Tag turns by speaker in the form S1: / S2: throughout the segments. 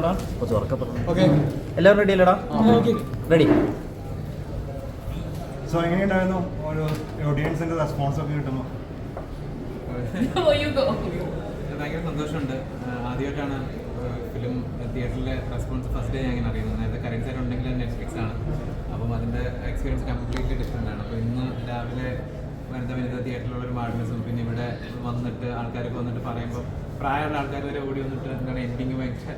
S1: പറഞ്ഞോടാ കുറച്ച് ഉറക്കെ പറഞ്ഞു
S2: ഓക്കെ.
S1: എല്ലാവരും റെഡി അല്ലടാ? റെഡി
S3: സോ എങ്ങനെയുണ്ടായിരുന്നു ഒരു ഓഡിയൻസിന്റെ റെസ്പോൺസ് ഒക്കെ കിട്ടുമ്പോൾ
S4: Oh.
S5: ഭയങ്കര സന്തോഷമുണ്ട്. ആദ്യമായിട്ടാണ് ഫിലിം തിയേറ്ററിലെ റെസ്പോൺസ് ഫസ്റ്റ് ഡേ ഞാൻ ഇങ്ങനെ അറിയുന്നത്. നേരത്തെ കറന്റ് സൈഡ് ഉണ്ടെങ്കിൽ നെറ്റ്ഫ്ലിക്സ് ആണ്. അപ്പം അതിന്റെ എക്സ്പീരിയൻസ് കംപ്ലീറ്റ്ലി ഡിഫറെന്റ് ആണ്. അപ്പോൾ ഇന്ന് രാവിലെ വനിത വനിത തിയേറ്ററിലുള്ള ഒരു മാഡ്നസും പിന്നെ ഇവിടെ വന്നിട്ട് ആൾക്കാരൊക്കെ വന്നിട്ട് പറയുമ്പോൾ പ്രായമുള്ള ആൾക്കാർ വരെ ഓടി വന്നിട്ട് എന്താണ് എൻഡിങ് ഭയങ്കര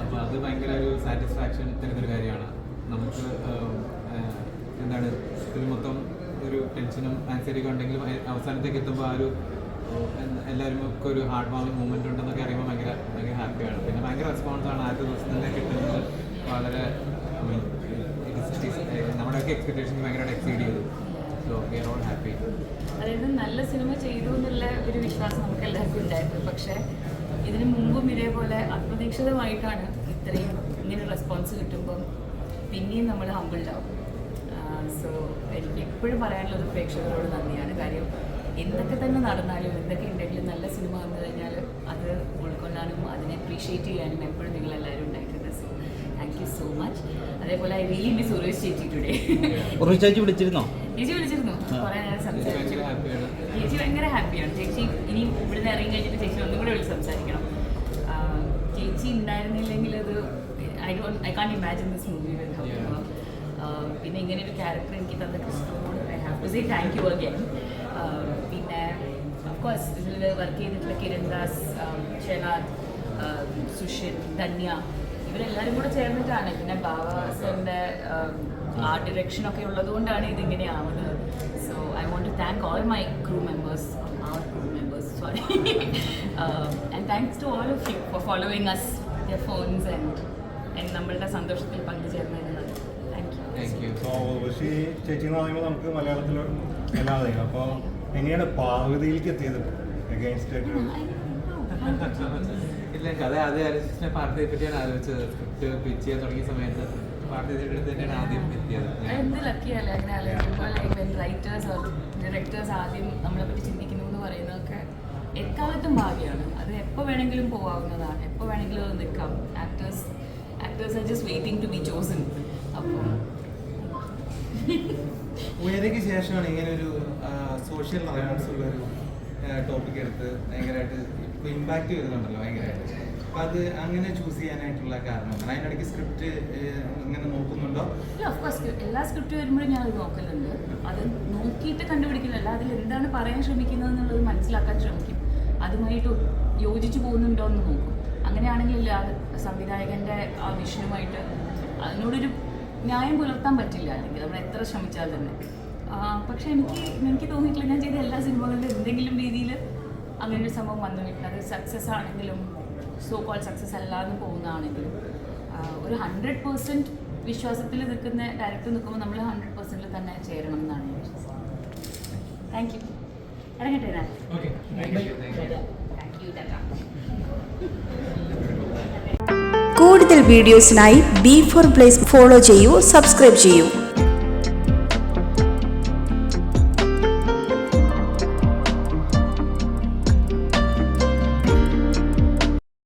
S5: അപ്പോൾ അത് ഭയങ്കര ഒരു സാറ്റിസ്ഫാക്ഷൻ തരുന്നൊരു കാര്യമാണ്. നമുക്ക് എന്താണ് ഇതിൽ മൊത്തം ഒരു ടെൻഷനും ആൻസൈറ്റി ഒക്കെ ഉണ്ടെങ്കിൽ അവസാനത്തേക്ക് എത്തുമ്പോൾ ആ ഒരു എല്ലാവരും ഒക്കെ ഒരു ഹാർഡ് വാമിങ് മൂവ്മെന്റ് ഉണ്ടെന്നൊക്കെ അറിയുമ്പോൾ ഭയങ്കര ഭയങ്കര ഹാപ്പിയാണ് പിന്നെ ഭയങ്കര റെസ്പോൺസ് ആണ് ആദ്യ ദിവസം തന്നെ കിട്ടുന്നത്. വളരെ നമ്മുടെയൊക്കെ എക്സ്പെക്ടേഷൻ ഭയങ്കരമായിട്ട് എക്സീഡ് ചെയ്തു.
S4: അതായത് നല്ല സിനിമ ചെയ്തു എന്നുള്ള ഒരു വിശ്വാസം നമുക്ക് എല്ലാവർക്കും ഉണ്ടായിരുന്നു. പക്ഷേ ഇതിന് മുമ്പും ഇതേപോലെ അപ്രതീക്ഷിതമായിട്ടാണ് ഇത്രയും ഇങ്ങനെ റെസ്പോൺസ് കിട്ടുമ്പം പിന്നെയും നമ്മൾ ഹമ്പിൾഡ് ആവും. സോ എനിക്ക് എപ്പോഴും പറയാനുള്ളത് പ്രേക്ഷകരോട് നന്ദിയാണ്. കാര്യം എന്തൊക്കെ തന്നെ നടന്നാലും എന്തൊക്കെ ഉണ്ടെങ്കിലും നല്ല സിനിമ വന്നു കഴിഞ്ഞാൽ അത് ഉൾക്കൊള്ളാനും അതിനെ അപ്രീഷിയേറ്റ് ചെയ്യാനും എപ്പോഴും നിങ്ങളെല്ലാവരും ഉണ്ടായിട്ടുണ്ട് സോ മച്ച് അതേപോലെ ഐ റിയലി മിസ് ഉറേഷ് ചേച്ചി ടുഡേ
S1: ഉറേഷ് ചേച്ചി വിളിച്ചിരുന്നോ?
S4: ചേച്ചി വിളിച്ചിരുന്നു. കുറേ നേരം സംസാരിച്ചു.
S5: ഭയങ്കര ഹാപ്പിയാണ്
S4: ചേച്ചി ഭയങ്കര ഹാപ്പിയാണ് ചേച്ചി ഇനി ഇവിടുന്ന് ഇറങ്ങി കഴിഞ്ഞിട്ട് ചേച്ചി ഒന്നും കൂടെ വിളിച്ച് സംസാരിക്കണം. ചേച്ചി ഉണ്ടായിരുന്നില്ലെങ്കിൽ അത് I don't I can't imagine this movie with പിന്നെ ഇങ്ങനെ ഒരു ക്യാരക്ടർ എനിക്ക് തന്ന ക്രിസ്റ്റോനോട് I have to say thank you again പിന്നെ ഓഫ്കോഴ്സ് ഇതിൽ വർക്ക് ചെയ്തിട്ടുള്ള കിരൺ ദാസ് ഷെനാദ് സുഷിൻ ധന്യ ഇവരെല്ലാവരും കൂടെ ചേർന്നിട്ടാണ്. പിന്നെ ബാബാസിന്റെ ആർട്ട് ആ ഡിറക്ഷൻ ഒക്കെ ഉള്ളത് കൊണ്ടാണ് ഇതിങ്ങനെ ആവുന്നത്. So I want to thank all my crew members our crew members sorry and thanks to all of you for for as us, phones and and and നമ്മളുടെ സന്തോഷത്തിൽ പങ്കുചേർന്നതിന് താങ്ക് യു
S3: സോ ഉർവശി ചേച്ചി എന്ന് പറയുമ്പോൾ നമുക്ക് മലയാളത്തിൽ അല്ലാതെ അപ്പോൾ എങ്ങനെയാണ് പാർവതിയിലേക്ക് എത്തിയത്? അഗൈൻസ്റ്റ്
S5: ഇല്ല കഥ ആദ്യം ആലോചിച്ചിട്ട് പാർട്ടിയെ പറ്റിയാണ് ആലോചിച്ചത്. സ്ക്രിപ്റ്റ് പിച്ച് ചെയ്യാൻ തുടങ്ങിയ സമയത്ത് പാർട്ടിയുടെ അടുത്ത് തന്നെയാണ് ആദ്യം എത്തിയത് ഞാൻ
S4: എന്ത് ലക്കിയല്ലേ അങ്ങനെ ആലോചിക്കുമ്പോൾ like when writers or directors ആദ്യം നമ്മളെ പറ്റി ചിന്തിക്കുന്നു എന്ന് പറയുന്നതൊക്കെ എക്കാലത്തും ഭാഗ്യമാണ് അത് എപ്പോൾ വേണമെങ്കിലും പോവാവുന്നതാണ് എപ്പോൾ വേണമെങ്കിലും അത് നിൽക്കാം. Actors actors are just waiting to be chosen അപ്പോൾ
S2: ഉയരയ്ക്ക് ശേഷമാണ് ഇങ്ങനെ ഒരു സോഷ്യൽ റെലവൻസ് ഉള്ള ഒരു ടോപ്പിക് എടുത്ത് ഭയങ്കരമായിട്ട് ഇപ്പോൾ ഇമ്പാക്റ്റ് വരുന്നുണ്ടല്ലോ ഭയങ്കരമായിട്ട്. അപ്പൊ അത് അങ്ങനെ ചൂസ് ചെയ്യാനായിട്ടുള്ള കാരണം അതിനിടയ്ക്ക് സ്ക്രിപ്റ്റ് ഇങ്ങനെ നോക്കുന്നുണ്ടോ?
S4: എല്ലാ സ്ക്രിപ്റ്റ് വരുമ്പോഴും ഞാൻ അത് നോക്കലുണ്ട്. അത് നോക്കിയിട്ട് കണ്ടുപിടിക്കുന്നില്ല അതിൽ എന്താണ് പറയാൻ ശ്രമിക്കുന്നത് എന്നുള്ളത് മനസ്സിലാക്കാൻ ശ്രമിക്കും. അതുമായിട്ട് യോജിച്ചു പോകുന്നുണ്ടോ എന്ന് നോക്കും. അങ്ങനെയാണെങ്കിൽ സംവിധായകന്റെ ആ വിഷനുമായിട്ട് അതിനോടൊരു ന്യായം പുലർത്താൻ പറ്റില്ല. അല്ലെങ്കിൽ നമ്മൾ എത്ര ശ്രമിച്ചാൽ തന്നെ. പക്ഷെ എനിക്ക് എനിക്ക് തോന്നിയിട്ടില്ല. ഞാൻ ചെയ്ത എല്ലാ രീതിയിൽ അങ്ങനെ ഒരു സംഭവം വന്നു കിട്ടും. അത് സക്സസ് ആണെങ്കിലും സോ കോൾ സക്സസ് അല്ലാതെ പോകുന്നതാണെങ്കിലും ഒരു ഹൺഡ്രഡ് പേഴ്സന്റ് വിശ്വാസത്തിൽ നിൽക്കുന്ന ഡയറക്ടർ നിൽക്കുമ്പോൾ നമ്മൾ ഹൺഡ്രഡ് പേഴ്സന്റിൽ തന്നെ ചേരണം എന്നാണ് ഞാൻ വിശ്വസിക്കുന്നത്. താങ്ക് യു ഇറങ്ങട്ടെ ഞാൻ
S6: കൂടുതൽ വീഡിയോസിനായി ബി ഫോർ പ്ലേസ് ഫോളോ ചെയ്യൂ സബ്സ്ക്രൈബ് ചെയ്യൂ.